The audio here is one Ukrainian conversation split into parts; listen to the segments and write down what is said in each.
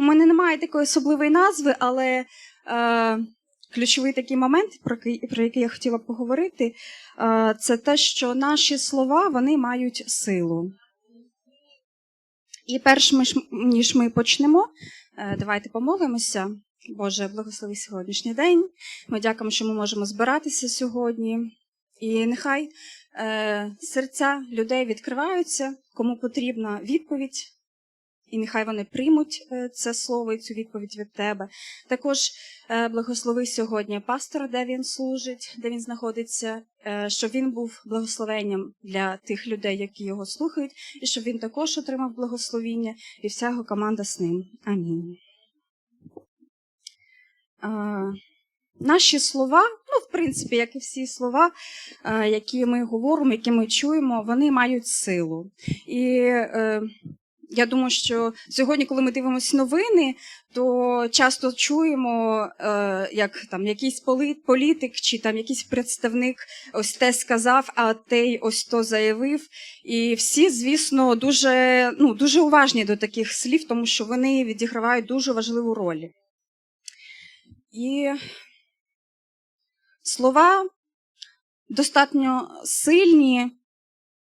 У мене немає такої особливої назви, але е, ключовий такий момент, про який, про який я хотіла поговорити, е, це те, що наші слова вони мають силу. І перш ніж ми почнемо, е, давайте помолимося. Боже, благослови сьогоднішній день. Ми дякуємо, що ми можемо збиратися сьогодні. І нехай е, серця людей відкриваються, кому потрібна відповідь, і нехай вони приймуть е, це слово і цю відповідь від тебе. Також е, благослови сьогодні пастора, де він служить, де він знаходиться, е, щоб він був благословенням для тих людей, які його слухають, і щоб він також отримав благословіння, і вся його команда з ним. Амінь. Наші слова, ну, в принципі, як і всі слова, які ми говоримо, які ми чуємо, вони мають силу. І я думаю, що сьогодні, коли ми дивимося новини, то часто чуємо, е, як там якийсь політик чи там якийсь представник ось те сказав, а той ось то заявив. І всі, звісно, дуже, ну, дуже уважні до таких слів, тому що вони відігравають дуже важливу роль. І слова достатньо сильні,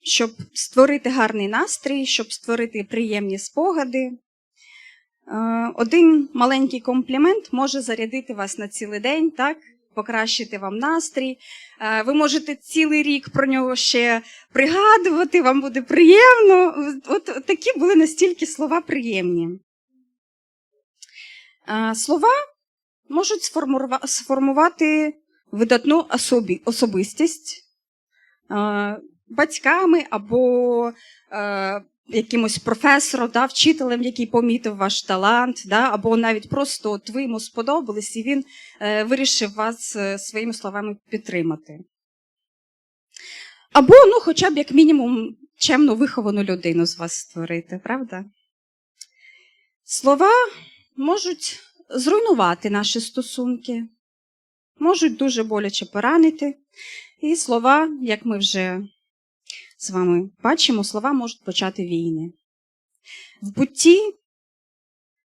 щоб створити гарний настрій, щоб створити приємні спогади. Е, Один маленький комплімент може зарядити вас на цілий день, так? Покращити вам настрій. Е, Ви можете цілий рік про нього ще пригадувати, вам буде приємно. От такі були настільки слова приємні. Е, Слова можуть сформувати видатну особі, особистість батьками або е, якимось професором, да, вчителем, який помітив ваш талант, да, або навіть просто от ви йому сподобались, і він е, вирішив вас е, своїми словами підтримати. Або, ну, хоча б як мінімум, чемно виховану людину з вас створити, правда? Слова можуть зруйнувати наші стосунки, можуть дуже боляче поранити. І слова, як ми вже з вами бачимо, слова можуть почати війни. В бутті,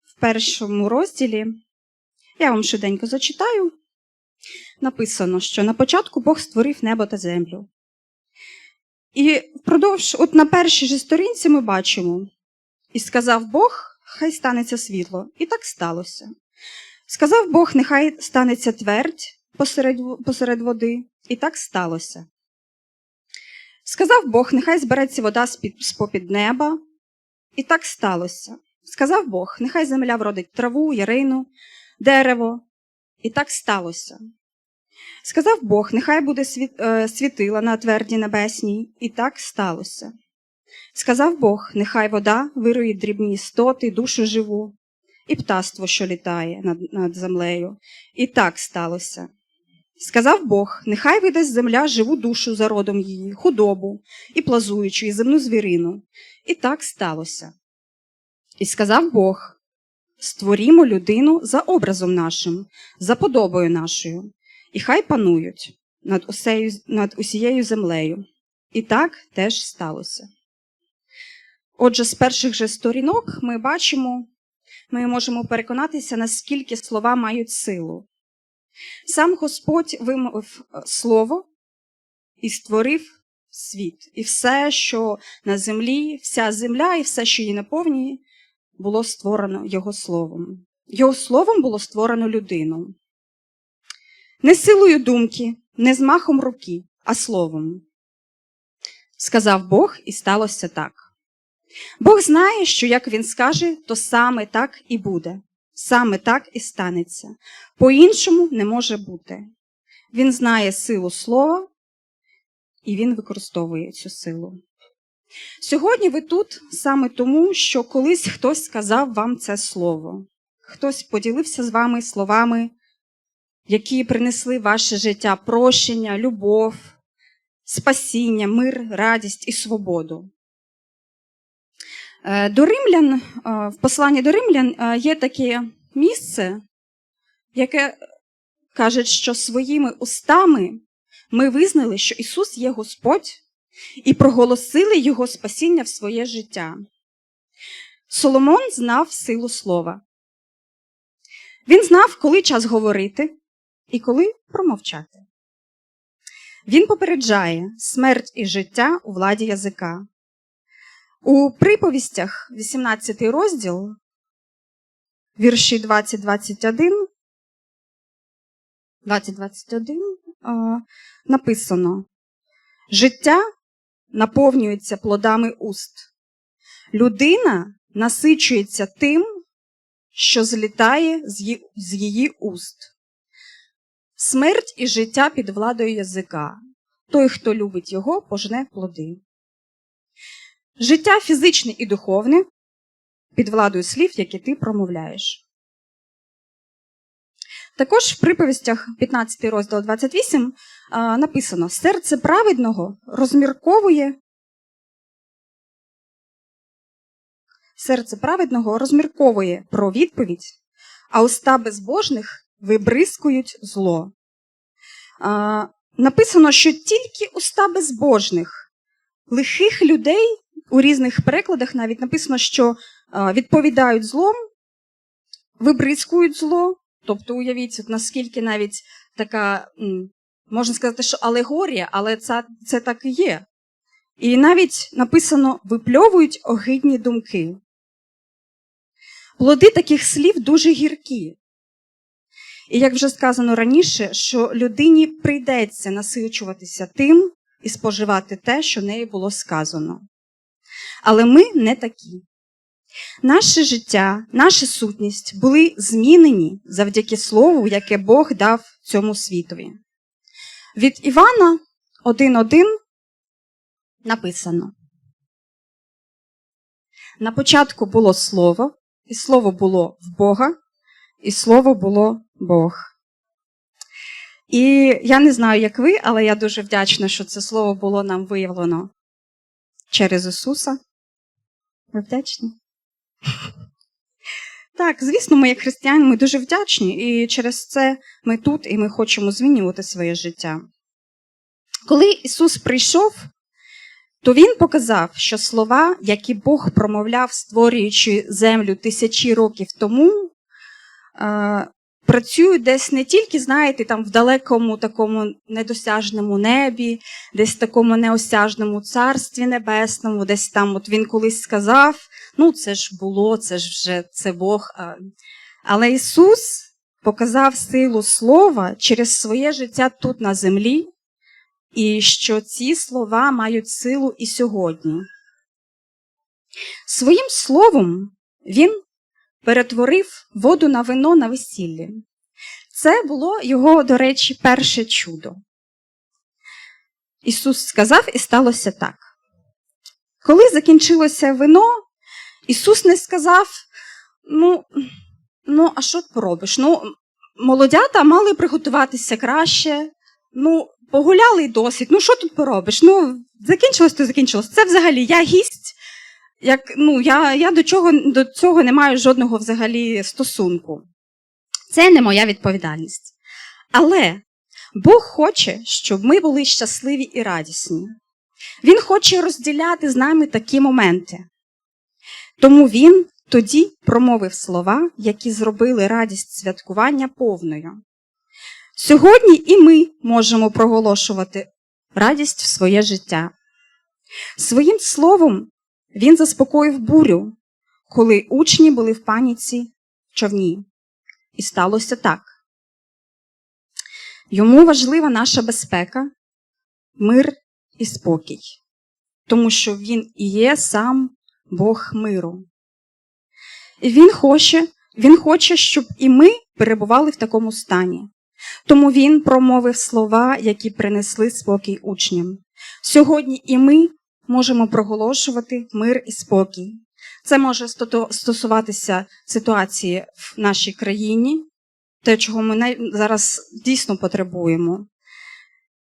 в першому розділі, я вам швиденько зачитаю, написано, що на початку Бог створив небо та землю. І впродовж, от на першій же сторінці ми бачимо, і сказав Бог, хай станеться світло. І так сталося. Сказав Бог, нехай станеться твердь посеред, посеред води, і так сталося. Сказав Бог, нехай збереться вода з-під з-попід неба, і так сталося. Сказав Бог, нехай земля вродить траву, ярину, дерево, і так сталося. Сказав Бог, нехай буде е, світила на тверді небесній, і так сталося. Сказав Бог, нехай вода вирує дрібні істоти, душу живу, і птаство, що літає над, над землею. І так сталося. Сказав Бог, нехай видасть земля живу душу за родом її, худобу, і плазуючу, і земну звірину. І так сталося. І сказав Бог: створімо людину за образом нашим, за подобою нашою, і хай панують над, усею, над усією землею. І так теж сталося. Отже, з перших же сторінок ми бачимо, ми можемо переконатися, наскільки слова мають силу. Сам Господь вимовив е, слово і створив світ. І все, що на землі, вся земля і все, що її наповнює, було створено Його словом. Його словом було створено людину. Не силою думки, не змахом руки, а словом. Сказав Бог, і сталося так. Бог знає, що як він скаже, то саме так і буде, саме так і станеться. По-іншому не може бути. Він знає силу слова, і він використовує цю силу. Сьогодні ви тут саме тому, що колись хтось сказав вам це слово, хтось поділився з вами словами, які принесли ваше життя прощення, любов, спасіння, мир, радість і свободу. Е, До римлян, е, в посланні до римлян е, є таке місце, яке каже, що своїми устами ми визнали, що Ісус є Господь, і проголосили Його спасіння в своє життя. Соломон знав силу слова. Він знав, коли час говорити і коли промовчати. Він попереджає смерть і життя у владі язика. У приповістях, 18 розділ, вірші 20-21, 20-21 написано: Життя наповнюється плодами уст. Людина насичується тим, що злітає з її уст. Смерть і життя під владою язика. Той, хто любить його, пожне плоди. Життя фізичне і духовне під владою слів, які ти промовляєш. Також в приповістях 15 розділ 28 написано: серце праведного розмірковує. Серце праведного розмірковує про відповідь, а уста безбожних вибризкують зло. А, Написано, що тільки уста безбожних, лихих людей у різних перекладах навіть написано, що відповідають злом, вибризкують зло. Тобто, уявіть, от наскільки навіть така, можна сказати, що алегорія, але це, це так і є. І навіть написано випльовують огидні думки. Плоди таких слів дуже гіркі. І як вже сказано раніше, що людині прийдеться насичуватися тим і споживати те, що нею було сказано. Але ми не такі. Наше життя, наша сутність були змінені завдяки слову, яке Бог дав цьому світові. Від Івана 1.1 написано: На початку було слово, і слово було в Бога, і слово було Бог. І я не знаю, як ви, але я дуже вдячна, що це слово було нам виявлено через Ісуса. Ви вдячні? Так, звісно, ми, як християни, ми дуже вдячні, і через це ми тут і ми хочемо змінювати своє життя. Коли Ісус прийшов, то Він показав, що слова, які Бог промовляв, створюючи землю тисячі років тому, працюють десь не тільки, знаєте, там в далекому такому недосяжному небі, десь в такому неосяжному царстві небесному, десь там от він колись сказав, ну це ж було, це ж вже це Бог. Але Ісус показав силу Слова через своє життя тут на землі, і що ці слова мають силу і сьогодні. Своїм словом Він перетворив воду на вино на весіллі. Це було його, до речі, перше чудо. Ісус сказав, і сталося так. Коли закінчилося вино, Ісус не сказав: ну, ну, а що ти поробиш? Ну, молодята мали приготуватися краще, ну, погуляли й досить, ну що тут поробиш? Ну, закінчилось, то закінчилось. Це взагалі я гість, як, ну, я я до, чого, до цього не маю жодного взагалі стосунку. Це не моя відповідальність. Але Бог хоче, щоб ми були щасливі і радісні. Він хоче розділяти з нами такі моменти. Тому Він тоді промовив слова, які зробили радість святкування повною. Сьогодні і ми можемо проголошувати радість в своє життя. Своїм словом він заспокоїв бурю, коли учні були в паніці в човні. І сталося так. Йому важлива наша безпека, мир і спокій, тому що Він і є сам Бог миру. І Він хоче, Він хоче, щоб і ми перебували в такому стані. Тому Він промовив слова, які принесли спокій учням. Сьогодні і ми можемо проголошувати мир і спокій. Це може стосуватися ситуації в нашій країні, те, чого ми зараз дійсно потребуємо.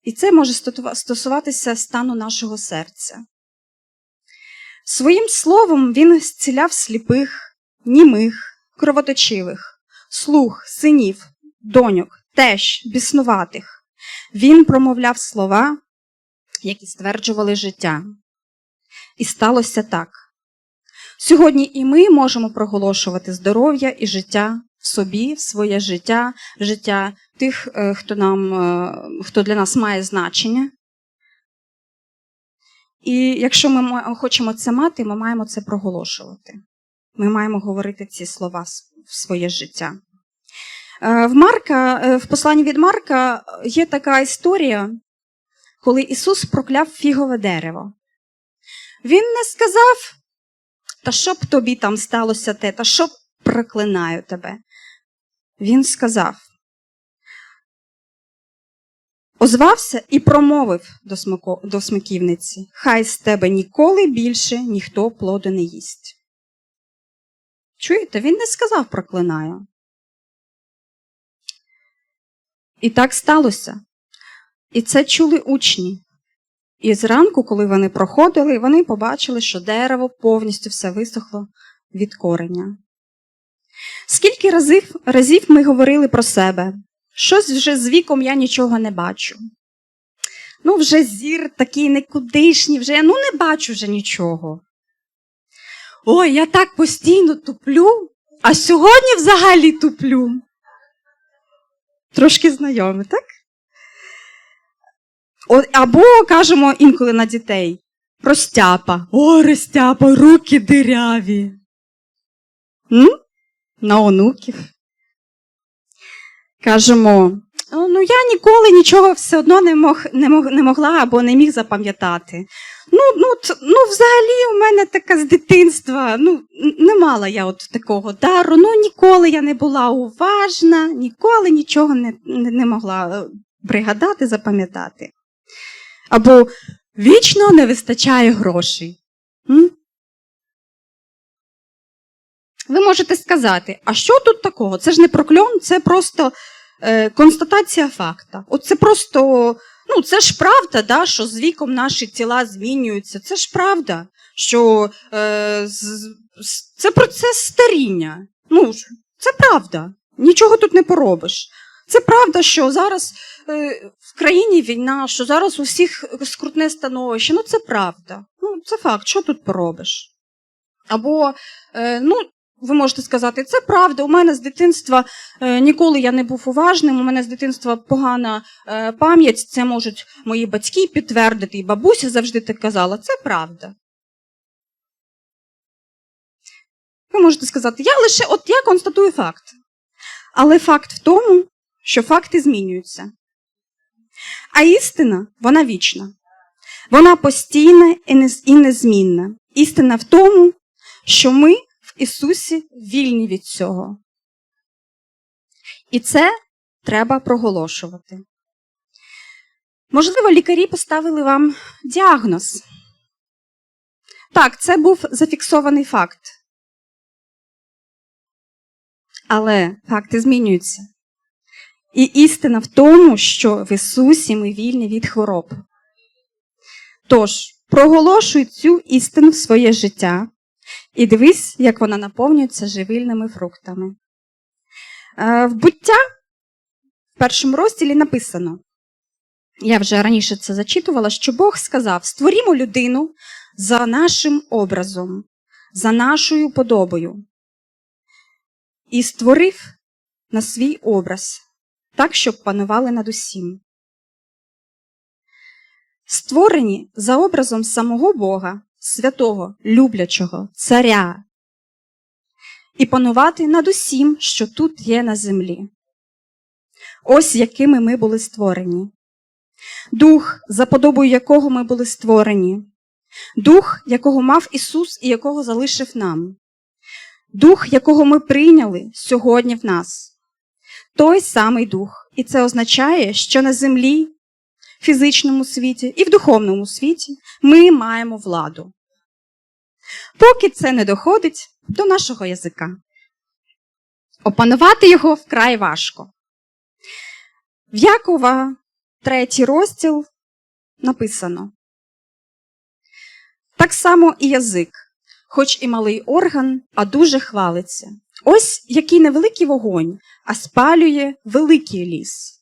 І це може стосуватися стану нашого серця. Своїм словом він зціляв сліпих, німих, кровоточивих, слух, синів, доньок, теж біснуватих. Він промовляв слова, які стверджували життя. І сталося так. Сьогодні і ми можемо проголошувати здоров'я і життя в собі, в своє життя, життя тих, е, хто, нам, е, хто для нас має значення. І якщо ми хочемо це мати, ми маємо це проголошувати. Ми маємо говорити ці слова в своє життя. Е, В Марка, в посланні від Марка є така історія, коли Ісус прокляв фігове дерево. Він не сказав, та що б тобі там сталося те, та що проклинаю тебе. Він сказав, озвався і промовив до, смоко, до смиківниці: Хай з тебе ніколи більше ніхто плоду не їсть. Чуєте, він не сказав проклинаю. І так сталося. І це чули учні. І зранку, коли вони проходили, вони побачили, що дерево повністю все висохло від кореня. Скільки разів, разів ми говорили про себе? Щось вже з віком я нічого не бачу. Ну, вже зір такий никудишній, вже ну не бачу вже нічого. Ой, я так постійно туплю, а сьогодні взагалі туплю. Трошки знайомі, так? Або кажемо інколи на дітей Ростяпа. О, Ростяпа, руки диряві. М? На онуків. Кажемо, ну я ніколи нічого все одно не, мог, не, мог, не могла або не міг запам'ятати. Ну, ну, т- ну, взагалі, у мене така з дитинства. Ну, не мала я от такого дару. Ну, ніколи я не була уважна, ніколи нічого не, не, не могла е, пригадати, запам'ятати. Або вічно не вистачає грошей. Ви можете сказати, а що тут такого? Це ж не прокльон, це просто е, констатація факта. От це просто, ну це ж правда, да, що з віком наші тіла змінюються. Це ж правда, що е, з- це процес старіння. Ну, це правда. Нічого тут не поробиш. Це правда, що зараз е, в країні війна, що зараз у всіх скрутне становище. Ну, це правда. Ну, це факт, що тут поробиш? Або, е, ну, ви можете сказати, це правда. У мене з дитинства е, ніколи я не був уважним. У мене з дитинства погана пам'ять. Це можуть мої батьки підтвердити, і бабуся завжди так казала. Це правда. Ви можете сказати, я лише от я констатую факт. Але факт в тому, що факти змінюються. А істина, вона вічна. Вона постійна і незмінна. Істина в тому, що ми в Ісусі вільні від цього. І це треба проголошувати. Можливо, лікарі поставили вам діагноз. Так, це був зафіксований факт. Але факти змінюються. І істина в тому, що в Ісусі ми вільні від хвороб. Тож, проголошуй цю істину в своє життя і дивись, як вона наповнюється живильними фруктами. Е, В буття в першому розділі написано: я вже раніше це зачитувала, що Бог сказав: створімо людину за нашим образом, за нашою подобою. І створив на свій образ, так, щоб панували над усім. Створені за образом самого Бога, святого, люблячого, царя, і панувати над усім, що тут є на землі. Ось якими ми були створені. Дух, за подобою якого ми були створені, дух, якого мав Ісус і якого залишив нам, дух, якого ми прийняли сьогодні в нас. Той самий дух. І це означає, що на землі, в фізичному світі і в духовному світі ми маємо владу. Поки це не доходить до нашого язика. Опанувати його вкрай важко. В Якова, третій розділ, написано. Так само і язик, хоч і малий орган, а дуже хвалиться. Ось який невеликий вогонь, а спалює великий ліс.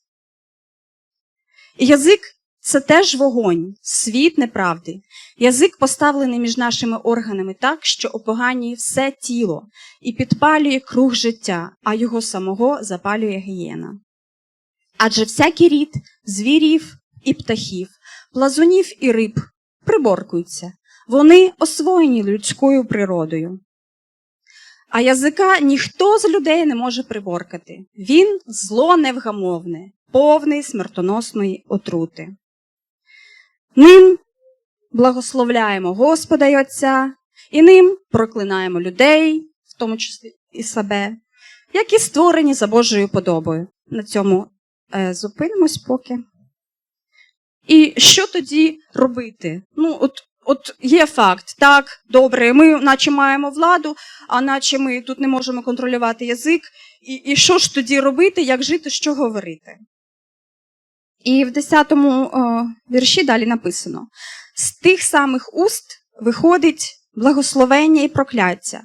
І язик це теж вогонь, світ неправди. Язик поставлений між нашими органами так, що опоганює все тіло і підпалює круг життя, а його самого запалює гієна. Адже всякий рід звірів і птахів, плазунів і риб приборкуються, вони освоєні людською природою. А язика ніхто з людей не може приборкати. Він зло невгамовне, повний смертоносної отрути. Ним благословляємо Господа й Отця, і ним проклинаємо людей, в тому числі і себе, які створені за Божою подобою. На цьому е, зупинимось поки. І що тоді робити? Ну, от, от є факт, так, добре, ми наче маємо владу, а наче ми тут не можемо контролювати язик. І, і що ж тоді робити, як жити, що говорити? І в 10-му о, вірші далі написано: з тих самих уст виходить благословення і прокляття.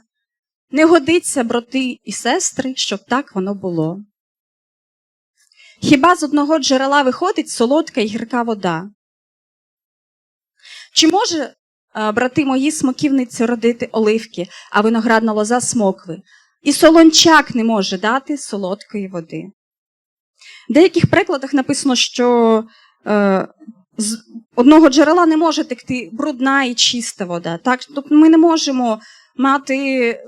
Не годиться, брати і сестри, щоб так воно було. Хіба з одного джерела виходить солодка і гірка вода? Чи може, е, брати мої, смоківниці родити оливки, а виноградна лоза смокви? І солончак не може дати солодкої води. В деяких прикладах написано, що е, з одного джерела не може текти брудна і чиста вода. Так? Тобто ми не можемо мати,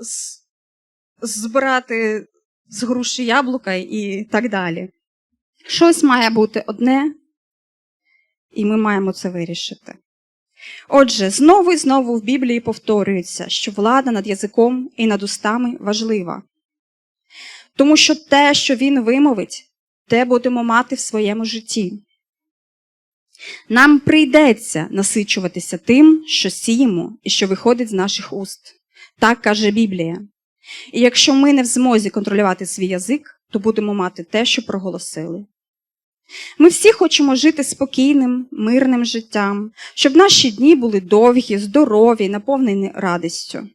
збирати з груші яблука і так далі. Щось має бути одне, і ми маємо це вирішити. Отже, знову і знову в Біблії повторюється, що влада над язиком і над устами важлива. Тому що те, що він вимовить, те будемо мати в своєму житті. Нам прийдеться насичуватися тим, що сіємо і що виходить з наших уст. Так каже Біблія. І якщо ми не в змозі контролювати свій язик, то будемо мати те, що проголосили. Ми всі хочемо жити спокійним, мирним життям, щоб наші дні були довгі, здорові, наповнені радістю.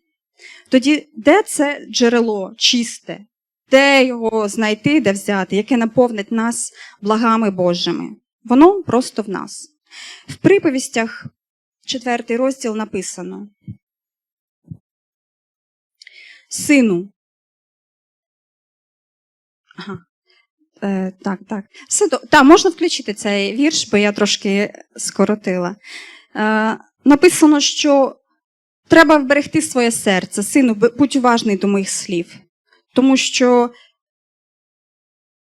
Тоді де це джерело чисте, де його знайти, де взяти, яке наповнить нас благами Божими? Воно просто в нас. В приповістях, четвертий розділ написано: Сину. Ага. Е, так, так. Все до... Можна включити цей вірш, бо я трошки скоротила. Е, написано, що треба вберегти своє серце. Сину, будь уважний до моїх слів. Тому що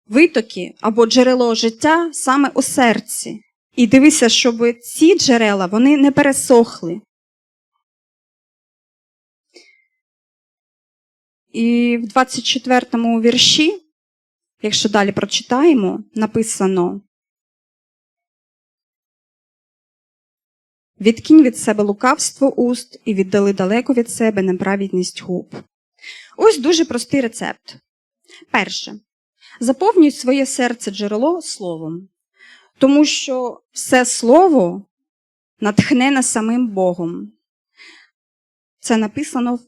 витоки або джерело життя саме у серці. І дивися, щоб ці джерела вони не пересохли. І в 24 вірші, якщо далі прочитаємо, написано: Відкинь від себе лукавство уст і віддали далеко від себе неправідність губ. Ось дуже простий рецепт. Перше. Заповнюй своє серце джерело словом, тому що все слово натхнене самим Богом. Це написано в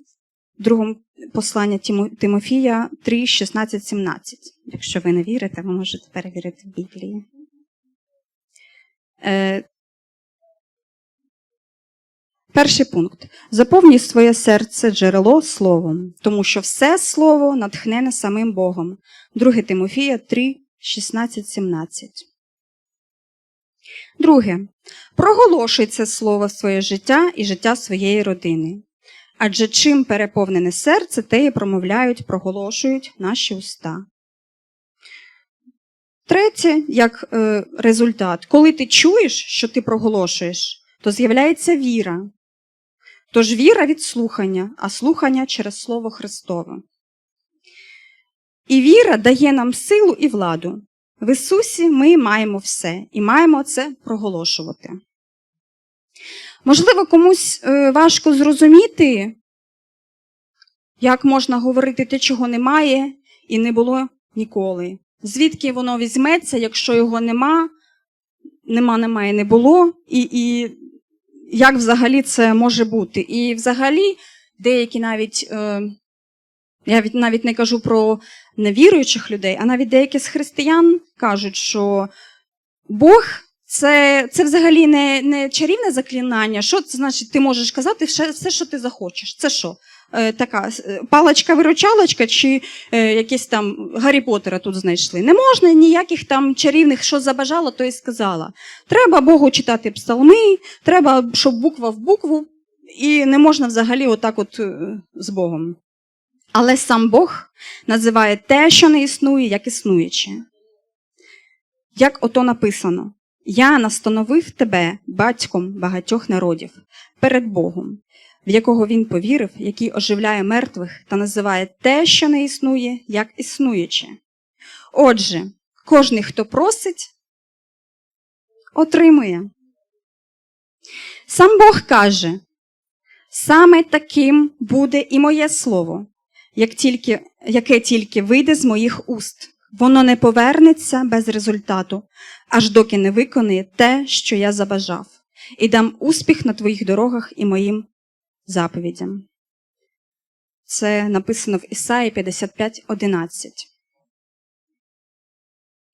другому посланні Тимофія 3, 16, 17. Якщо ви не вірите, ви можете перевірити в Біблії. Е, Перший пункт. Заповнюй своє серце джерело словом, тому що все слово натхнене самим Богом. 2 Тимофія 3, 16, 17. Друге. Проголошуй це слово в своє життя і життя своєї родини. Адже чим переповнене серце, те і промовляють, проголошують наші уста. Третє, як е, результат, коли ти чуєш, що ти проголошуєш, то з'являється віра. Тож віра від слухання, а слухання через Слово Христове. І віра дає нам силу і владу. В Ісусі ми маємо все і маємо це проголошувати. Можливо, комусь е, важко зрозуміти, як можна говорити те, чого немає, і не було ніколи. Звідки воно візьметься, якщо його нема, нема, немає, не було, і, і як взагалі це може бути. І взагалі деякі навіть, е, я навіть не кажу про невіруючих людей, а навіть деякі з християн кажуть, що Бог Це, це взагалі не, не чарівне заклинання. Що це значить, ти можеш казати все, що ти захочеш? Це що? Е, така е, паличка-виручалочка чи е, якісь там Гаррі Поттера тут знайшли. Не можна ніяких там чарівних, що забажала, то і сказала. Треба Богу читати псалми, треба, щоб буква в букву, і не можна взагалі отак от е, з Богом. Але сам Бог називає те, що не існує, як існуюче. Як ото написано: Я настановив тебе батьком багатьох народів перед Богом, в якого він повірив, який оживляє мертвих та називає те, що не існує, як існуюче. Отже, кожний, хто просить, отримує. Сам Бог каже: саме таким буде і моє слово, як тільки, яке тільки вийде з моїх уст. Воно не повернеться без результату, аж доки не виконає те, що я забажав, і дам успіх на твоїх дорогах і моїм заповідям. Це написано в Ісаї 55.11.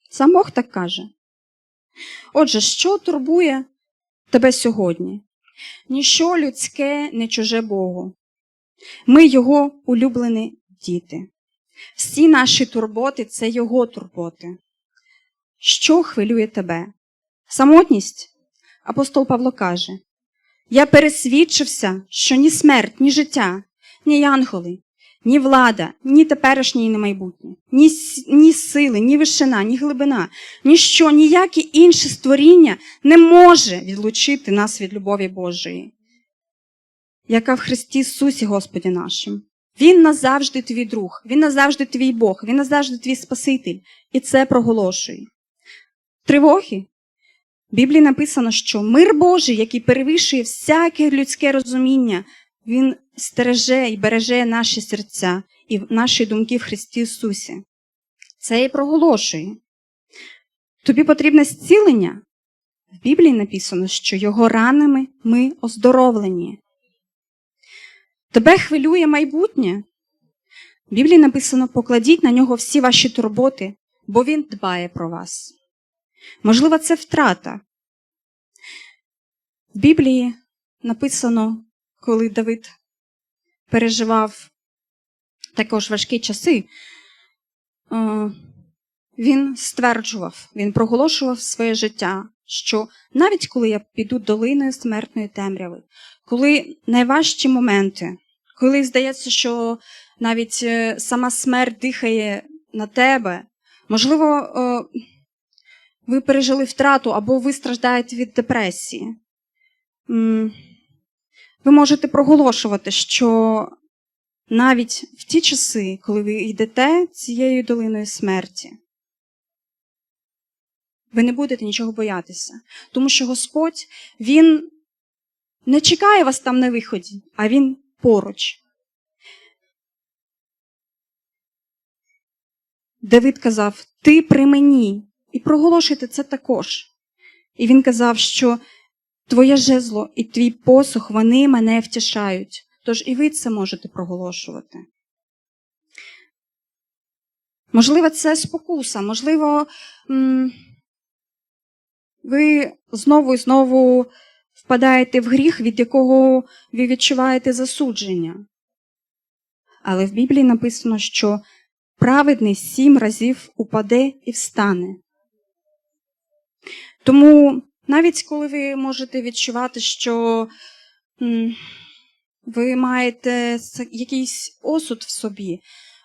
Сам Бог так каже. Отже, що турбує тебе сьогодні? Ніщо людське не чуже Богу. Ми його улюблені діти. Всі наші турботи це його турботи. Що хвилює тебе? Самотність? Апостол Павло каже: Я пересвідчився, що ні смерть, ні життя, ні янголи, ні влада, ні теперішнє, і ні майбутнє, ні, ні сили, ні вишина, ні глибина, ніщо, ніяке інше створіння не може відлучити нас від любові Божої, яка в Христі Ісусі Господі нашим. Він назавжди твій друг, він назавжди твій Бог, він назавжди твій Спаситель. І це проголошує. Тривоги. В Біблії написано, що мир Божий, який перевищує всяке людське розуміння, він стереже і береже наші серця і наші думки в Христі Ісусі. Це і проголошує. Тобі потрібне зцілення. В Біблії написано, що його ранами ми оздоровлені. Тебе хвилює майбутнє. В Біблії написано: покладіть на нього всі ваші турботи, бо він дбає про вас. Можливо, це втрата. В Біблії написано, коли Давид переживав також важкі часи, він стверджував, він проголошував своє життя, що навіть коли я піду долиною смертної темряви, коли найважчі моменти, коли здається, що навіть е, сама смерть дихає на тебе, можливо, ви пережили втрату або ви страждаєте від депресії. Ви можете проголошувати, що навіть в ті часи, коли ви йдете цією долиною смерті, ви не будете нічого боятися, тому що Господь, Він не чекає вас там на виході, а Він поруч. Давид казав: Ти при мені, і проголошуйте це також. І він казав, що твоє жезло і твій посух, вони мене втішають. Тож і ви це можете проголошувати. Можливо, це спокуса, можливо, ви знову і знову впадаєте в гріх, від якого ви відчуваєте засудження. Але в Біблії написано, що праведний сім разів упаде і встане. Тому навіть коли ви можете відчувати, що ви маєте якийсь осуд в собі,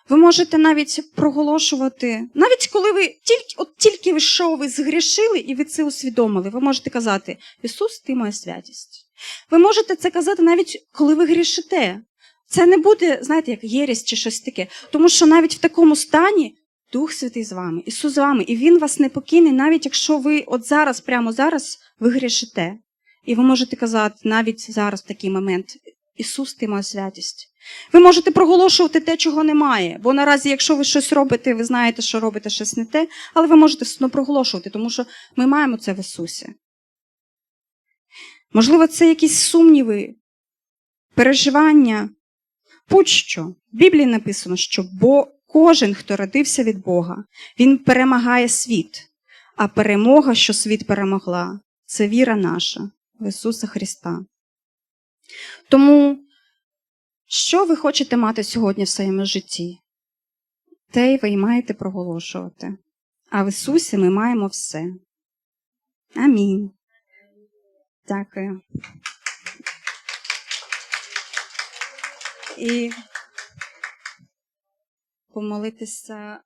ви можете навіть проголошувати, навіть коли ви тільки от тільки ви що ви згрішили і ви це усвідомили, ви можете казати: Ісус, ти моя святість. Ви можете це казати навіть коли ви грішите. Це не буде, знаєте, як єрість чи щось таке. Тому що навіть в такому стані Дух Святий з вами, Ісус з вами, і Він вас не покине, навіть якщо ви от зараз, прямо зараз, ви грішите. І ви можете казати навіть зараз в такий момент: Ісус, ти моя святість. Ви можете проголошувати те, чого немає. Бо наразі, якщо ви щось робите, ви знаєте, що робите щось не те, але ви можете все одно проголошувати, тому що ми маємо це в Ісусі. Можливо, це якісь сумніви, переживання. Будь-що. В Біблії написано, що бо кожен, хто родився від Бога, він перемагає світ. а перемога, що світ перемогла, це віра наша в Ісуса Христа. Тому, що ви хочете мати сьогодні в своєму житті? Те й ви й маєте проголошувати. А в Ісусі ми маємо все. Амінь. Дякую. І помолитися.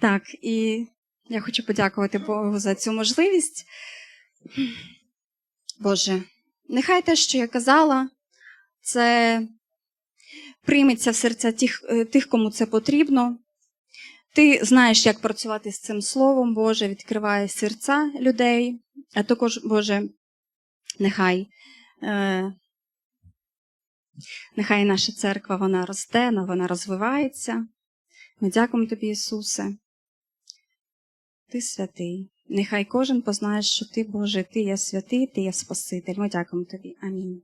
Так, і я хочу подякувати Богу за цю можливість. Боже, нехай те, що я казала, це прийметься в серця тих, е, тих, кому це потрібно. Ти знаєш, як працювати з цим словом, Боже, відкриває серця людей, а також, Боже, нехай. Е, Нехай наша церква вона росте, вона розвивається. Ми дякуємо тобі, Ісусе. Ти святий. Нехай кожен познає, що ти, Боже, ти є святий, ти є Спаситель. Ми дякуємо тобі. Амінь.